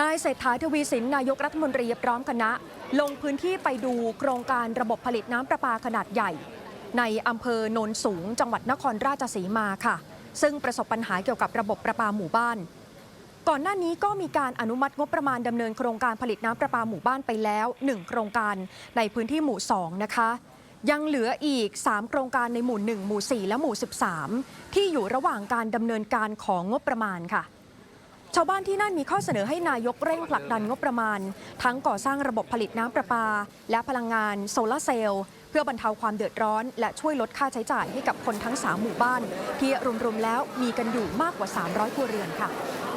นายเศรษฐาทวีสินนายกรัฐมนตรีพร้อมคณะ ลงพื้นที่ไปดูโครงการระบบผลิตน้ำประปาขนาดใหญ่ ในอำเภอโนนสูง จังหวัดนครราชสีมาค่ะ ซึ่งประสบปัญหาเกี่ยวกับระบบประปาหมู่บ้าน ก่อนหน้านี้ก็มีการอนุมัติงบประมาณดำเนินโครงการผลิตน้ำประปาหมู่บ้านไปแล้ว 1 โครงการในพื้นที่หมู่ 2 นะคะ ยังเหลืออีก 3 โครงการในหมู่ 1 หมู่ 4 และหมู่ 13 ที่อยู่ระหว่างการดำเนินการของงบประมาณค่ะ ชาวบ้านที่นั่นมีข้อเสนอให้นายกเร่งผลักดันงบประมาณ ทั้งก่อสร้างระบบผลิตน้ำประปา และพลังงานโซลาร์เซลล์เพื่อบรรเทาความเดือดร้อน และช่วยลดค่าใช้จ่ายให้กับคนทั้ง 3 หมู่บ้าน ที่รวมๆแล้วมีกันอยู่มากกว่า 300 ครัวเรือนค่ะ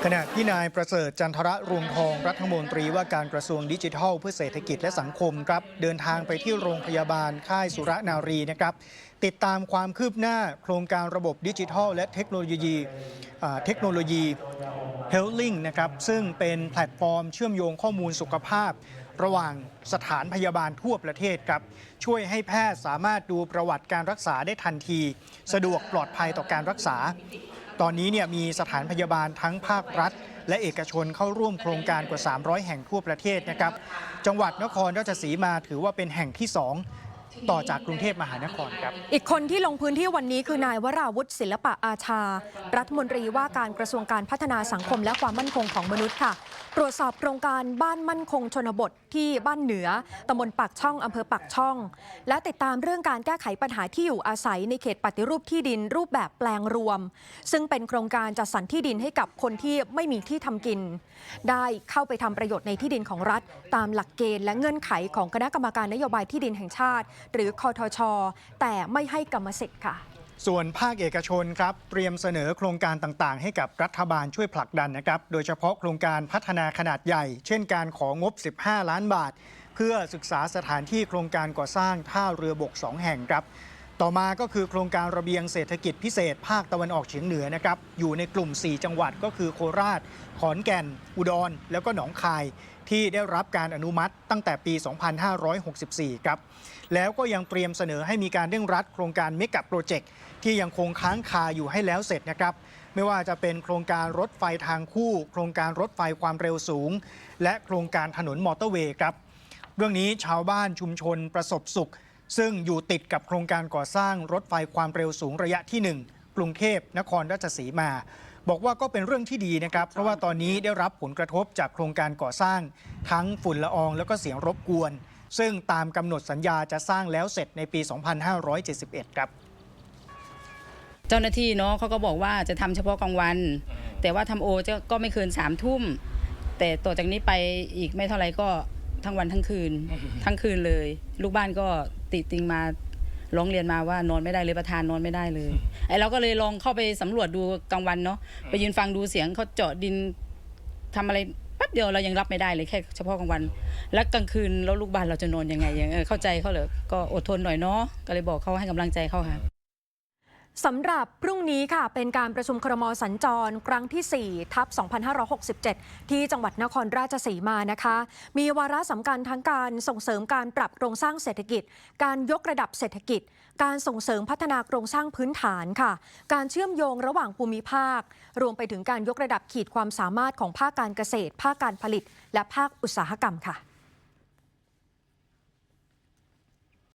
ขณะที่นายประเสริฐจันทระรวงทองรัฐมนตรีว่าการกระทรวงดิจิทัล เพื่อเศรษฐกิจและสังคมครับ เดินทางไปที่โรงพยาบาลค่ายสุรนารีนะครับ ติดตามความคืบหน้าโครงการระบบดิจิทัล และเทคโนโลยีเทคโนโลยี h e a l t h นะครับซึ่งเป็นแพลตฟอร์มเชื่อมโยงข้อมูลสุขภาพ ระหว่างสถานพยาบาลทั่วประเทศครับช่วยให้แพทย์สามารถดูประวัติการรักษาได้ทันที สะดวกปลอดภัยต่อการรักษา ตอนนี้เนี่ยมีสถานพยาบาลทั้งภาครัฐ และเอกชนเข้าร่วมโครงการกว่า 300 แห่งทั่วประเทศนะครับจังหวัดนครราชสีมาถือว่าเป็นแห่งที่ 2 ต่อจากกรุงเทพมหานครครับ อีกคนที่ลงพื้นที่วันนี้คือนายวราวุฒิศิลปะอาชา รัฐมนตรีว่าการกระทรวงการพัฒนาสังคมและความมั่นคงของมนุษย์ค่ะ ตรวจสอบโครงการบ้านมั่นคงชนบท ที่บ้านเหนือตำบลปากช่องอำเภอปากช่อง และติดตามเรื่องการแก้ไขปัญหาที่อยู่อาศัยในเขตปฏิรูปที่ดินรูปแบบแปลงรวม ซึ่งเป็นโครงการจัดสรรที่ดินให้กับคนที่ไม่มีที่ทำกิน ได้เข้าไปทำประโยชน์ในที่ดินของรัฐ ตามหลักเกณฑ์และเงื่อนไขของคณะกรรมการนโยบายที่ดินแห่งชาติ หรือคอทช แต่ไม่ให้กรรมสิทธิ์ค่ะ ส่วนภาคเอกชนครับเตรียมเสนอโครงการต่างๆ ให้กับรัฐบาลช่วยผลักดันนะครับ โดยเฉพาะโครงการพัฒนาขนาดใหญ่ เช่นการของงบ 15 ล้านบาท เพื่อศึกษาสถานที่โครงการก่อสร้างท่าเรือบก 2 แห่งครับ ต่อมาก็คือโครงการระเบียงเศรษฐกิจพิเศษ ภาคตะวันออกเฉียงเหนือนะครับอยู่ในกลุ่ม 4 จังหวัดก็คือโคราช ขอนแก่น อุดร แล้วก็หนองคาย ที่ได้รับการอนุมัติตั้งแต่ปี 2564 ครับ แล้วก็ยังเตรียมเสนอให้มีการเร่งรัดโครงการเมกะโปรเจกต์ที่ยังคงค้างคาอยู่ให้แล้วเสร็จนะครับไม่ว่าจะเป็นโครงการรถไฟทางคู่ โครงการรถไฟความเร็วสูง และโครงการถนนมอเตอร์เวย์ครับ เรื่องนี้ชาวบ้านชุมชนประสบสุข ซึ่งอยู่ติดกับโครงการก่อสร้างรถไฟความเร็วสูงระยะที่ 1 กรุงเทพนครราชสีมา บอกว่าก็เป็นเรื่องที่ดีนะครับ เพราะว่าตอนนี้ได้รับผลกระทบจากโครงการก่อสร้าง ทั้งฝุ่นละอองแล้วก็เสียงรบกวน ซึ่งตามกำหนดสัญญาจะสร้างแล้วเสร็จในปี 2571 ครับ เจ้าหน้าที่เนาะเขาก็บอกว่าจะทำเฉพาะกลางวัน แต่ว่าทำโอจะก็ไม่เกินสามทุ่ม แต่ต่อจากนี้ไปอีกไม่เท่าไหร่ก็ทั้งวันทั้งคืน ทั้งคืนเลย ลูกบ้านก็ติติงมา ร้องเรียนมาว่านอนไม่ได้เลยประธานนอนไม่ได้เลยไอ้เราก็เลยลองเข้าไปสำรวจดูกลางวันเนาะไปยืนฟังดูเสียงเขาเจาะดินทำอะไรแป๊บเดียวเรายังรับไม่ได้เลยแค่เฉพาะกลางวัน แล้วกลางคืนแล้วลูกบ้านเราจะนอนยังไงยังเออเข้าใจเขาเลยก็อดทนหน่อยเนาะก็เลยบอกเขาให้กำลังใจเขาค่ะ สำหรับพรุ่งนี้ค่ะเป็นการประชุมครมสัญจรครั้งที่ 4 ทับ 2567 ที่จังหวัดนครราชสีมานะคะ มีวาระสำคัญทั้งการส่งเสริมการปรับโครงสร้างเศรษฐกิจ การยกระดับเศรษฐกิจ การส่งเสริมพัฒนาโครงสร้างพื้นฐานค่ะ การเชื่อมโยงระหว่างภูมิภาค รวมไปถึงการยกระดับขีดความสามารถของภาคการเกษตร ภาคการผลิต และภาคอุตสาหกรรมค่ะ